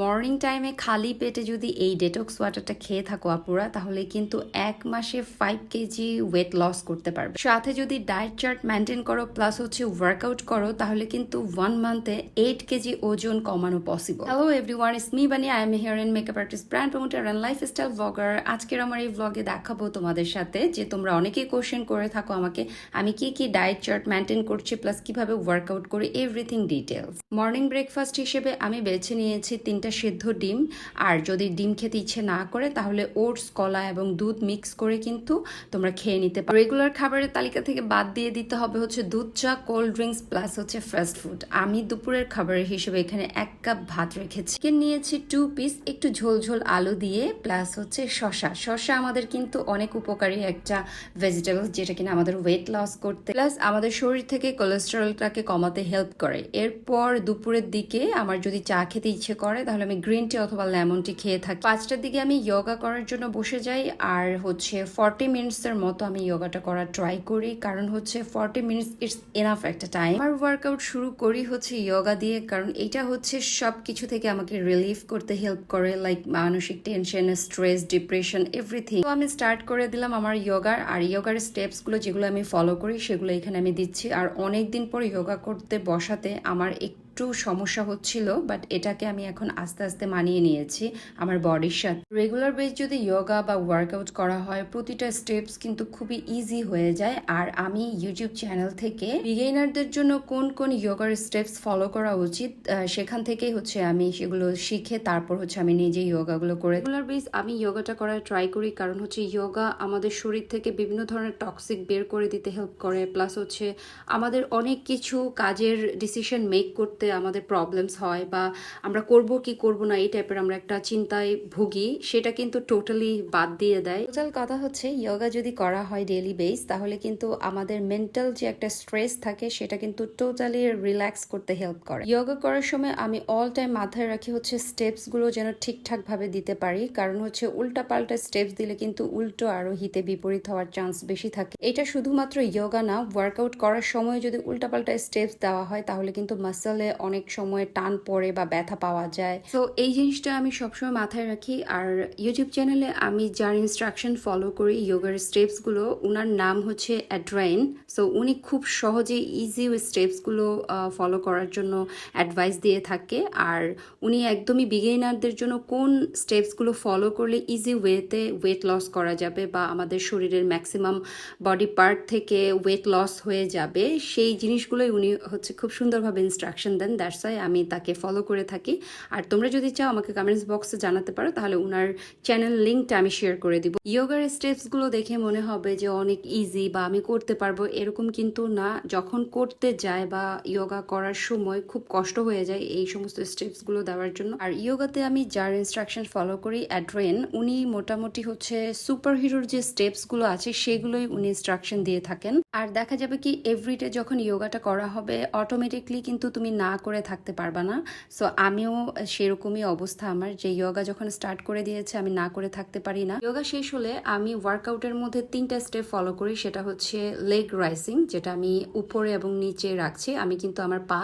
Morning টাইমে খালি পেটে যদি এই ডেটক্স ওয়াটারটা খেয়ে থাকো আপুরা, তাহলে কিন্তু এক মাসে ফাইভ কেজি ওয়েট লস করতে পারবে। সাথে যদি ডায়েট চার্ট মেনটেন করো প্লাস হচ্ছে ওয়ার্কআউট করো, তাহলে কিন্তু ওয়ান মান্থে এইট কেজি ওজন কমানো possible hello everyone is me Bani I am here and makeup artist brand promoter and lifestyle blogger আজকের আমার এই ব্লগে দেখাবো তোমাদের সাথে যে তোমরা অনেকেই কোশ্চেন করে থাকো আমাকে, আমি কি কি ডায়েট চার্ট মেনটেন করছি প্লাস কীভাবে ওয়ার্কআউট করি এভরিথিং ডিটেলস মর্নিং ব্রেকফাস্ট হিসেবে আমি বেছে নিয়েছি তিনটা সেদ্ধ ডিম। আর যদি ডিম খেতে ইচ্ছে না করে, তাহলে ওটস, কলা এবং দুধ মিক্স করে কিন্তু তোমরা খেয়ে নিতে পারো। রেগুলার খাবারের তালিকা থেকে বাদ দিয়ে দিতে হবে হচ্ছে দুধ চা কোল্ড ড্রিঙ্কস প্লাস হচ্ছে ফাস্ট ফুড আমি দুপুরের খাবারের হিসেবে এখানে এক কাপ ভাত রেখেছি। নিয়েছি টু পিস একটু ঝোল ঝোল আলু দিয়ে প্লাস হচ্ছে শশা শশা আমাদের কিন্তু অনেক উপকারী একটা ভেজিটেবল যেটা কিনা আমাদের ওয়েট লস করতে প্লাস আমাদের শরীর থেকে কোলেস্টেরলটাকে কমাতে হেল্প করে। এরপর দুপুরের দিকে আমার যদি চা খেতে ইচ্ছে করে তাহলে আমি গ্রিন টি অথবা লেমন টি খেয়ে থাকি। পাঁচটার দিকে আমি যোগা করার জন্য বসে যাই, আর হচ্ছে ফর্টি মিনিটসের মতো আমি যোগাটা করার ট্রাই করি, কারণ হচ্ছে ফর্টি মিনিটস ইটস এনাফ একটা টাইম আমার ওয়ার্কআউট শুরু করি হচ্ছে যোগা দিয়ে, কারণ এটা হচ্ছে সব কিছু থেকে আমাকে রিলিফ করতে হেল্প করে লাইক মানসিক টেনশন স্ট্রেস ডিপ্রেশন এভরিথিং তো আমি স্টার্ট করে দিলাম আমার যোগার আর যোগার স্টেপসগুলো যেগুলো আমি ফলো করি, সেগুলো এখানে আমি দিচ্ছি। আর অনেক দিন পর যোগা করতে, বসাতে আমার একটু সমস্যা হচ্ছিল বাট এটাকে আমি এখন আস্তে আস্তে মানিয়ে নিয়েছি আমার বডির সাথে। রেগুলার বেস যদি যোগা বা ওয়ার্কআউট করা হয়, প্রতিটা স্টেপস কিন্তু খুবই ইজি হয়ে যায়। আর আমি ইউটিউব চ্যানেল থেকে বিগেইনারদের জন্য কোন কোন যোগার স্টেপস ফলো করা উচিত সেখান থেকেই হচ্ছে আমি সেগুলো শিখে তারপর হচ্ছে আমি নিজেই যোগাগুলো করে রেগুলার বেস আমি যোগাটা করার ট্রাই করি, কারণ হচ্ছে যোগা আমাদের শরীর থেকে বিভিন্ন ধরনের টক্সিক বের করে দিতে হেল্প করে। প্লাস হচ্ছে আমাদের অনেক কিছু কাজের ডিসিশন মেক করতে আমাদের প্রবলেমস হয় বা আমরা করব কি করব না, এই টাইপের আমরা একটা চিন্তায় ভুগি, সেটা কিন্তু টোটালি বাদ দিয়ে দেয়। টোটাল কথা হচ্ছে ইয়োগা যদি করা হয় ডেলি বেস তাহলে কিন্তু আমাদের মেন্টাল যে একটা স্ট্রেস থাকে, সেটা কিন্তু টোটালি রিল্যাক্স করতে হেল্প করে। যোগা করার সময় আমি অল টাইম মাথায় রাখি হচ্ছে স্টেপসগুলো যেন ঠিকঠাকভাবে দিতে পারি, কারণ হচ্ছে উল্টা পাল্টা স্টেপস দিলে কিন্তু উল্টো আরও হিতে বিপরীত হওয়ার চান্স বেশি থাকে। এটা শুধুমাত্র ইয়োগা না ওয়ার্কআউট করার সময় যদি উল্টাপাল্টা স্টেপস দেওয়া হয়, তাহলে কিন্তু মাসেলে অনেক সময় টান পড়ে বা ব্যথা পাওয়া যায়। তো এই জিনিসটা আমি সবসময় মাথায় রাখি। আর ইউটিউব চ্যানেলে আমি যার ইনস্ট্রাকশন ফলো করি যোগার স্টেপসগুলো ওনার নাম হচ্ছে অ্যাড্রাইন সো উনি খুব সহজে ইজি স্টেপসগুলো ফলো করার জন্য অ্যাডভাইস দিয়ে থাকে। আর উনি একদমই বিগেইনারদের জন্য কোন স্টেপসগুলো ফলো করলে ইজি ওয়েতে ওয়েট লস করা যাবে বা আমাদের শরীরের ম্যাক্সিমাম বডি পার্ট থেকে ওয়েট লস হয়ে যাবে, সেই জিনিসগুলোই উনি হচ্ছে খুব সুন্দরভাবে ইনস্ট্রাকশন দেন দ্যাটস আমি তাকে ফলো করে থাকি। আর তোমরা যদি চাও আমাকে কমেন্টস বক্সে জানাতে পারো, তাহলে ওনার চ্যানেল লিঙ্কটা আমি শেয়ার করে দিব। ইয়োগার স্টেপসগুলো দেখে মনে হবে যে অনেক ইজি বা আমি করতে পারব, এরকম কিন্তু না। যখন করতে যায় বা ইয়োগা করার সময় খুব কষ্ট হয়ে যায় এই সমস্ত স্টেপসগুলো দেওয়ার জন্য। আর ইয়োগাতে আমি যার ইনস্ট্রাকশন ফলো করি অ্যাড্রেন উনি মোটামুটি হচ্ছে সুপার হিরোর যে স্টেপসগুলো আছে, সেগুলোই উনি ইনস্ট্রাকশন দিয়ে থাকেন। আর দেখা যাবে কি এভরিডে যখন ইয়োগাটা করা হবে অটোমেটিকলি কিন্তু তুমি না করে থাকতে পারবা না। সো আমিও সেরকমই অবস্থা আমার যে ইয়োগা যখন স্টার্ট করে দিয়েছে, আমি না করে থাকতে পারি না। ইয়োগা শেষ হলে আমি ওয়ার্কআউটের মধ্যে তিনটা স্টেপ ফলো করি, সেটা হচ্ছে লেগ রাইসিং যেটা আমি উপরে এবং নিচে রাখছি। আমি কিন্তু আমার পা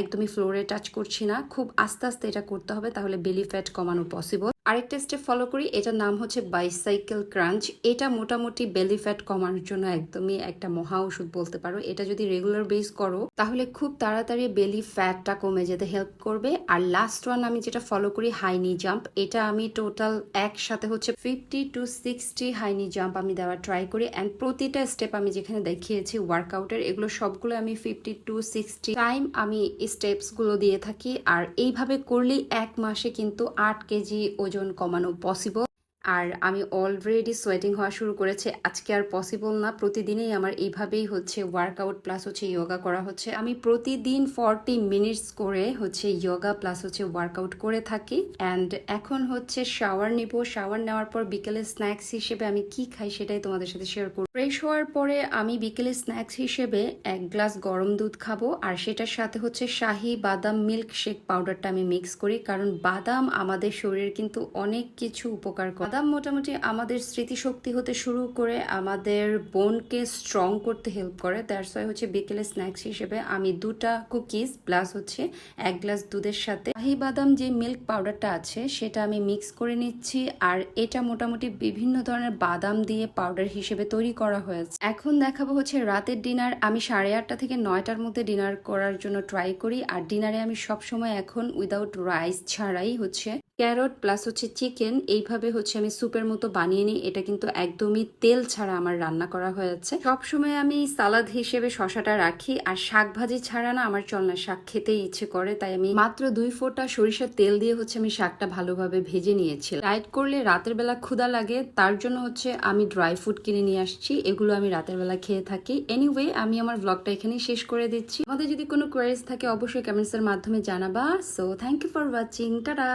একদমই ফ্লোরে টাচ করছি না। খুব আস্তে আস্তে এটা করতে হবে, তাহলে বেলি ফ্যাট কমানো পসিবল আরেকটা স্টেপ ফলো করি, এটার নাম হচ্ছে বাইসাইকেল ক্রাঞ্চ এটা মোটামুটি বেলি ফ্যাট কমানোর জন্য একদমই একটা মহা ওষুধ বলতে পারো। এটা যদি রেগুলার বেস করো, তাহলে খুব তাড়াতাড়ি বেলি ফ্যাটটা কমে যেতে হেল্প করবে। আর লাস্ট ওয়ান আমি যেটা ফলো করি হাইনি জাম্প এটা আমি টোটাল একসাথে হচ্ছে fifty to sixty high knee jump আমি দেওয়ার ট্রাই করি। অ্যান্ড প্রতিটা স্টেপ আমি যেখানে দেখিয়েছি ওয়ার্কআউটের এগুলো সবগুলো আমি ফিফটি টু সিক্সটি টাইম আমি স্টেপসগুলো দিয়ে থাকি। আর এইভাবে করলেই এক মাসে কিন্তু আট কেজি ওজন কমানো পসিবল আর আমি অলরেডি সোয়েটিং হওয়া শুরু করেছে। আজকে আর পসিবল না। প্রতিদিনই আমার এইভাবেই হচ্ছে ওয়ার্কআউট প্লাস হচ্ছে যোগা করা হচ্ছে। আমি প্রতিদিন ফর্টি মিনিটস করে হচ্ছে যোগা প্লাস হচ্ছে ওয়ার্কআউট করে থাকি। অ্যান্ড এখন হচ্ছে শাওয়ার নিব। শাওয়ার নেওয়ার পর বিকেলে স্ন্যাক্স হিসেবে আমি কি খাই সেটাই তোমাদের সাথে শেয়ার করব। ফ্রেশ হওয়ার পরে আমি বিকেলে স্ন্যাক্স হিসেবে এক গ্লাস গরম দুধ খাব। আর সেটার সাথে হচ্ছে শাহি বাদাম মিল্ক শেক পাউডারটা আমি মিক্স করি। কারণ বাদাম আমাদের শরীরের কিন্তু অনেক কিছু উপকার করে। বাদাম মোটামুটি আমাদের স্মৃতিশক্তি হতে শুরু করে আমাদের বোনকে স্ট্রং করতে হেল্প করে। দ্যাটস ওয়াই হচ্ছে বিকেলে স্ন্যাক্স হিসেবে আমি দুটা কুকিজ প্লাস হচ্ছে এক গ্লাস দুধের সাথে। শাহি বাদাম যে মিল্ক পাউডারটা আছে, সেটা আমি মিক্স করে নিচ্ছি আর এটা মোটামুটি বিভিন্ন ধরনের বাদাম দিয়ে পাউডার হিসেবে তৈরি করা হয়েছে। এখন দেখাবো হচ্ছে রাতের ডিনার আমি সাড়ে আটটা থেকে নয়টার মধ্যে ডিনার করার জন্য ট্রাই করি আর ডিনারে আমি সবসময় এখন উইদাউট রাইস ছাড়াই হচ্ছে ক্যারট প্লাস হচ্ছে চিকেন, এইভাবে হচ্ছে আমি স্যুপের মতো বানিয়ে নিই। এটা কিন্তু একদমই তেল ছাড়া আমার রান্না করা হয়েছে সবসময় আমি সালাদ হিসেবে শশাটা রাখি, আর শাক ভাজি ছাড়া না আমার চল না শাক খেতেই ইচ্ছে করে, তাই আমি মাত্র দুই ফোঁটা সরিষার তেল দিয়ে হচ্ছে আমি শাকটা ভালোভাবে ভেজে নিয়েছি ডায়েট করলে রাতের বেলা ক্ষুধা লাগে, তার জন্য হচ্ছে আমি ড্রাই ফ্রুট কিনে নিয়ে আসছি, এগুলো আমি রাতের বেলা খেয়ে থাকি। এনিওয়ে আমি আমার ব্লগটা এখানেই শেষ করে দিচ্ছি। আমাদের যদি কোনো কোয়ারিজ থাকে অবশ্যই কমেন্টসের মাধ্যমে জানাবা। So thank you for watching tata